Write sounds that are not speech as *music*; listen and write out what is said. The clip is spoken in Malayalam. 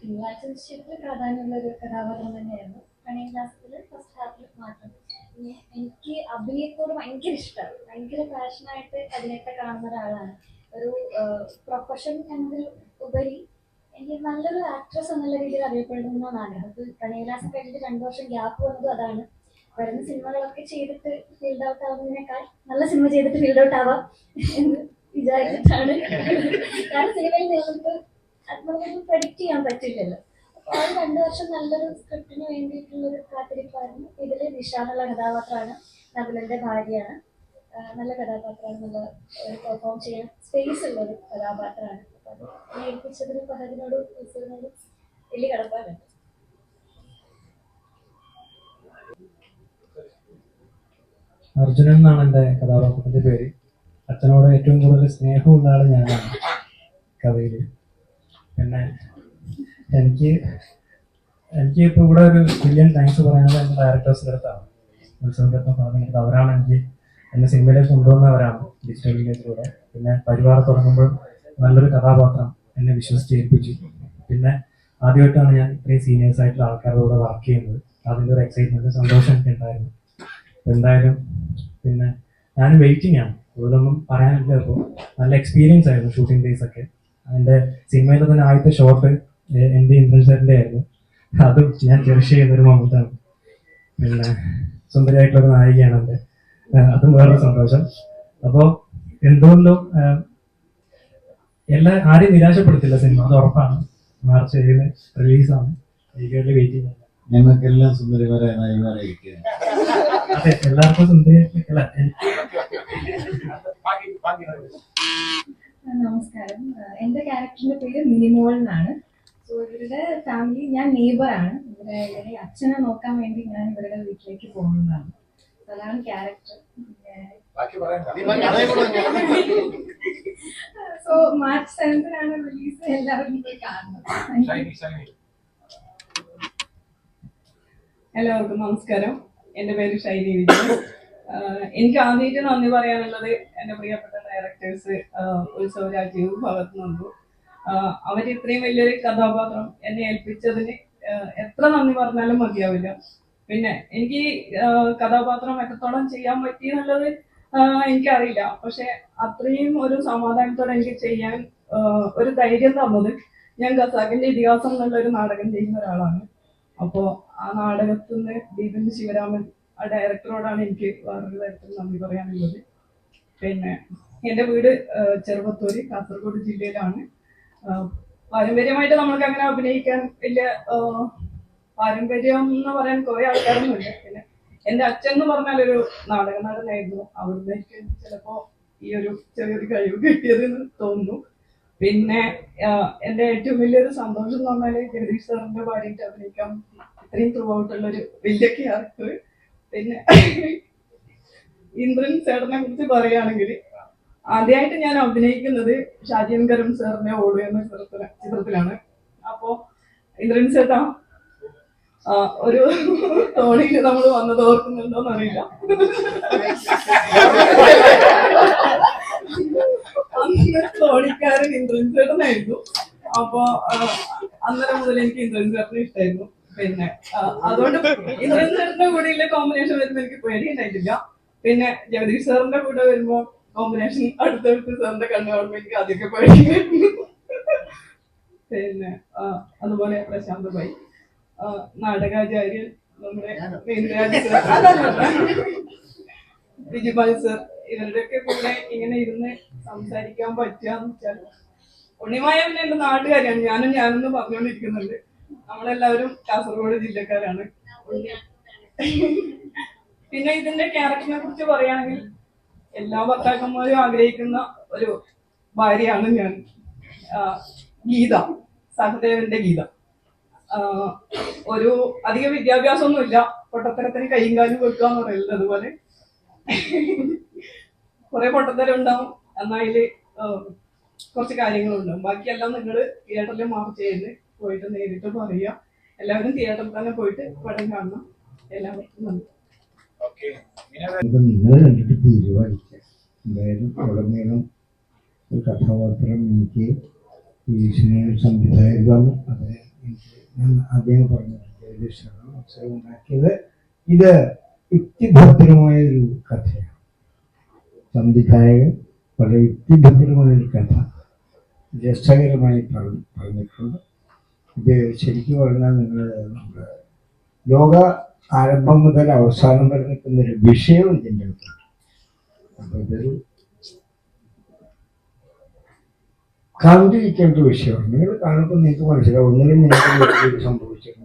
തിങ്കളാഴ്ച പ്രാധാന്യമുള്ള ഒരു കഥാപാത്രം തന്നെയായിരുന്നു. പ്രണയ ക്ലാസ്സിൽ ഫസ്റ്റ് ഹാഫിൽ മാത്രം. എനിക്ക് അഭിനയത്തോട് ഭയങ്കര ഇഷ്ടമാണ് ഭയങ്കര പാഷനായിട്ട് അഭിനയത്തെ കാണുന്ന ഒരാളാണ്. ഒരു പ്രൊഫഷൻ എന്നതിൽ ഉപരി എനിക്ക് നല്ലൊരു ആക്ട്രസ് എന്നുള്ള രീതിയിൽ അറിയപ്പെടുന്നതാണ്. അത് പ്രണയവിലാസം കഴിഞ്ഞിട്ട് രണ്ടു വർഷം ഗ്യാപ്പ് വന്നതും അതാണ്. വരുന്ന സിനിമകളൊക്കെ ചെയ്തിട്ട് ഫീൽഡ് ഔട്ട് ആവുന്നതിനേക്കാൾ നല്ല സിനിമ ചെയ്തിട്ട് ഫീൽഡ് ഔട്ട് ആവാം എന്ന് വിചാരിച്ചിട്ടാണ്. കാരണം സിനിമയിൽ നിങ്ങൾക്ക് അത് പ്രഡിക്റ്റ് ചെയ്യാൻ പറ്റില്ലല്ലോ. അപ്പൊ ആ രണ്ടു വർഷം നല്ലൊരു സ്ക്രിപ്റ്റിന് വേണ്ടിയിട്ടുള്ള ഒരു കാത്തിരിപ്പായിരുന്നു. ഇതിൽ നിഷ എന്നുള്ള കഥാപാത്രമാണ് നബുലന്റെ ഭാര്യയാണ്. നല്ല കഥാപാത്രമാണ്. നല്ല പെർഫോം ചെയ്യാൻ സ്പേസ് ഉള്ള ഒരു കഥാപാത്രമാണ്. അത് ഏൽപ്പിച്ചതിന് ഫഹദിനോടും ഈശ്വരനോടും വലിയ കടപ്പാടുണ്ട്. അർജുനൻ എന്നാണ് എന്റെ കഥാപാത്രത്തിന്റെ പേര്. അച്ഛനോട് ഏറ്റവും കൂടുതൽ സ്നേഹമുള്ള ആൾ ഞാനാണ് കഥയിൽ പിന്നെ എനിക്ക് എനിക്ക് ഇപ്പോൾ ഇവിടെ ഒരു മില്യൺ താങ്ക്സ് പറയുന്നത് എന്റെ ഡയറക്ടേഴ്സിന്റെ അടുത്താണ്. പറഞ്ഞിട്ട് അവരാണ് എനിക്ക് എന്നെ സിനിമയിലേക്ക് കൊണ്ടുവന്നവരാണ് ഡിജിറ്റൽ മീഡിയത്തിലൂടെ പിന്നെ പരിവാർ തുടങ്ങുമ്പോൾ നല്ലൊരു കഥാപാത്രം എന്നെ വിശ്വസിച്ച് ഏൽപ്പിച്ചു പിന്നെ ആദ്യമായിട്ടാണ് ഞാൻ ഇത്രയും സീനിയേഴ്സ് ആയിട്ടുള്ള ആൾക്കാരോട് വർക്ക് ചെയ്യുന്നത്. അതിന്റെ ഒരു എക്സൈറ്റ്മെന്റ് സന്തോഷം എനിക്ക് ഉണ്ടായിരുന്നു. എന്തായാലും പിന്നെ ഞാൻ വെയിറ്റിംഗ് ആണ്. കൂടുതലൊന്നും പറയാനില്ല ഇപ്പോൾ നല്ല എക്സ്പീരിയൻസ് ആയിരുന്നു ഷൂട്ടിംഗ് ഡേയ്സ് ഒക്കെ. അതിന്റെ സിനിമയിൽ തന്നെ ആദ്യത്തെ ഷോട്ട് എന്റെ ഇന്ദ്രൻസാറിന്റെ ആയിരുന്നു. അതും ഞാൻ ചെറിഷ് ചെയ്യുന്നൊരു ഒരു മൊമെന്റാണ് പിന്നെ സുന്ദരിയായിട്ടുള്ള നായികയാണ് എന്റെ അതും വേറൊരു സന്തോഷം. അപ്പോൾ എന്തുകൊണ്ടും എല്ലാ ആരെയും നിരാശപ്പെടുത്തില്ല സിനിമ. അത് ഉറപ്പാണ്. മാർച്ച് ഏഴിന് റിലീസാണ്. വെയിറ്റ് ചെയ്യുന്നത് ഞങ്ങൾക്കെല്ലാം സുന്ദരിമാരെ നായികമാരെ കിട്ടിയത് അതെ എല്ലാവർക്കും സുന്ദരി അല്ല *laughs* നമസ്കാരം. എന്റെ എന്റെ ക്യാരക്ടറിന്റെ പേര് മിനിമോൾ എന്നാണ്. സോ ഇവരുടെ ഫാമിലി ഞാൻ നെയ്ബറാണ് ആണ്. ഇവരെ ഇവരെ അച്ഛനെ നോക്കാൻ വേണ്ടി ഞാൻ ഇവരുടെ വീട്ടിലേക്ക് പോകുന്നതാണ്. അതാണ് ക്യാരക്ടർ സോ മാർച്ച് സെവൻത്തിനാണ് റിലീസ് എല്ലാവരും പോയി കാണണം എല്ലാവർക്കും നമസ്കാരം. എന്റെ പേര് ഷൈനി വിജയൻ. ആഹ് എനിക്ക് ആദ്യമായിട്ട് നന്ദി പറയാനുള്ളത് എന്റെ പ്രിയപ്പെട്ട ഡയറക്ടേഴ്സ് ഉത്സവ രാജീവ് ഭഗത് നന്ദു അവർ ഇത്രയും വലിയൊരു കഥാപാത്രം എന്നെ ഏൽപ്പിച്ചതിന് എത്ര നന്ദി പറഞ്ഞാലും മതിയാവില്ല. പിന്നെ എനിക്ക് കഥാപാത്രം എത്രത്തോളം ചെയ്യാൻ പറ്റി എന്നുള്ളത് എനിക്കറിയില്ല. പക്ഷെ അത്രയും ഒരു സമാധാനത്തോടെ എനിക്ക് ചെയ്യാൻ ഒരു ധൈര്യം തന്നത് ഞാൻ ഖസാക്കിന്റെ ഇതിഹാസം എന്നുള്ള ഒരു നാടകം ചെയ്യുന്ന ഒരാളാണ്. അപ്പോ ആ നാടകത്തിൽ നിന്ന് ദീപൻ ശിവരാമൻ ആ ഡയറക്ടറോടാണ് എനിക്ക് വേറൊരു തരത്തിൽ നന്ദി പറയാനുള്ളത്. പിന്നെ എന്റെ വീട് ചെറുപത്തൂര് കാസർഗോഡ് ജില്ലയിലാണ്. പാരമ്പര്യമായിട്ട് നമ്മൾക്ക് അങ്ങനെ അഭിനയിക്കാൻ വലിയ പാരമ്പര്യം എന്ന് പറയാൻ കുറെ ആൾക്കാരൊന്നുമില്ല. പിന്നെ എന്റെ അച്ഛൻ എന്ന് പറഞ്ഞാൽ ഒരു നാടക നടനായിരുന്നു അവിടുന്ന് എനിക്ക് ചിലപ്പോ ഈ ഒരു ചെറിയൊരു കഴിവ് കിട്ടിയതെന്ന് തോന്നുന്നു. പിന്നെ എന്റെ ഏറ്റവും വലിയൊരു സന്തോഷം എന്ന് പറഞ്ഞാൽ ജഗദീഷ് സാറിന്റെ പാടിയിട്ട് അഭിനയിക്കാൻ ഇത്രയും ത്രൂ ആയിട്ടുള്ള ഒരു വലിയ ക്യാരക്ടർ പിന്നെ ഇന്ദ്രൻ ചേട്ടനെ കുറിച്ച് പറയുകയാണെങ്കിൽ ആദ്യമായിട്ട് ഞാൻ അഭിനയിക്കുന്നത് ഷാജിയൻ കരം സാറിന്റെ ഓളു എന്ന ചിത്രത്തില- ചിത്രത്തിലാണ്. അപ്പോ ഇന്ദ്രൻ ചേട്ടാ ഒരു തോണിയിൽ നമ്മൾ വന്നത് ഓർക്കുന്നുണ്ടോന്ന് അറിയില്ല. അന്ന് തോണിക്കാരൻ ഇന്ദ്രൻ ചേട്ടനായിരുന്നു. അപ്പൊ അന്നേരം മുതൽ എനിക്ക് ഇന്ദ്രൻ ചേട്ടനെ ഇഷ്ടമായിരുന്നു പിന്നെ അതുകൊണ്ട് ഇന്ദ്രൻ ചേട്ടന്റെ കൂടെയുള്ള കോമ്പിനേഷൻ വരുമ്പോൾ എനിക്ക് പേടിയുണ്ടായിട്ടില്ല. പിന്നെ ജഗദീഷ് സാറിന്റെ കൂടെ വരുമ്പോ കോമ്പിനേഷൻ അടുത്തടുത്ത് സാറിന്റെ കണ്ണു ഓർമ്മയ്ക്ക് ആദ്യമൊക്കെ പേടിയായിരുന്നു പിന്നെ അതുപോലെ പ്രശാന്ത് ഭായി നാടകാചാര്യൻ നമ്മുടെ അതല്ല വിജിപാൽ സർ. ഇവരുടെയൊക്കെ കൂടെ ഇങ്ങനെ ഇരുന്ന് സംസാരിക്കാൻ പറ്റുകയെന്ന് വെച്ചാൽ ഉണ്ണിമായ പിന്നെ എന്റെ നാട്ടുകാരാണ് ഞാനും ഞാനെന്ന് പറഞ്ഞുകൊണ്ടിരിക്കുന്നുണ്ട് നമ്മളെല്ലാവരും കാസർഗോഡ് ജില്ലക്കാരാണ്. പിന്നെ ഇതിന്റെ ക്യാരക്ടറിനെ കുറിച്ച് പറയുകയാണെങ്കിൽ എല്ലാ ഭർത്താക്കന്മാരും ആഗ്രഹിക്കുന്ന ഒരു ഭാര്യയാണ് ഞാൻ. ഗീത സഹദേവന്റെ ഗീത. ഒരു അധിക വിദ്യാഭ്യാസമൊന്നുമില്ല. പൊട്ടത്തരത്തിന് കൈയും കാലും വെക്കുക എന്ന് പറയുന്നത് അതുപോലെ. കുറെ പൊട്ടത്തരം ഉണ്ടാവും എന്നാൽ കുറച്ച് കാര്യങ്ങളുണ്ടാവും. ബാക്കിയെല്ലാം നിങ്ങൾ തിയേറ്ററിൽ മാർച്ച് ചെയ്ത് പോയിട്ട് നേരിട്ട് പറയുക. എല്ലാവരും തിയേറ്ററിൽ തന്നെ പോയിട്ട് പടം കാണണം. എല്ലാവർക്കും നന്ദി. നിങ്ങൾ കണ്ടിട്ട് തീരുമാനിക്കാം. എന്തായാലും അവിടെ നിന്നും ഒരു കഥാപാത്രം എനിക്ക് ഈ സംവിധായകമാണ് അത് ഞാൻ ആദ്യം പറഞ്ഞു ജഗദീഷാണ് അവസരം ഉണ്ടാക്കിയത് ഇത് യുക്തിഭദ്രമായ ഒരു കഥയാണ്. സംവിധായകൻ വളരെ യുക്തിഭദ്രമായ ഒരു കഥ. രസകരമായി പറഞ്ഞു പറഞ്ഞിട്ടുണ്ട്. ഇത് ശരിക്കും പറഞ്ഞാൽ നിങ്ങൾ നമ്മുടെ ലോക ആരംഭം മുതൽ അവസാനം വരെ നിൽക്കുന്ന ഒരു വിഷയം ഇതിന്റെ അകത്തുണ്ട്. അപ്പോൾ ഇതൊരു കണ്ടിരിക്കേണ്ട വിഷയമാണ്. നിങ്ങൾ കാണുമ്പോൾ നിങ്ങൾക്ക് മനസ്സിലാവും. ഒന്നിനും നിങ്ങൾക്ക് സംഭവിച്ചിട്ടുണ്ട്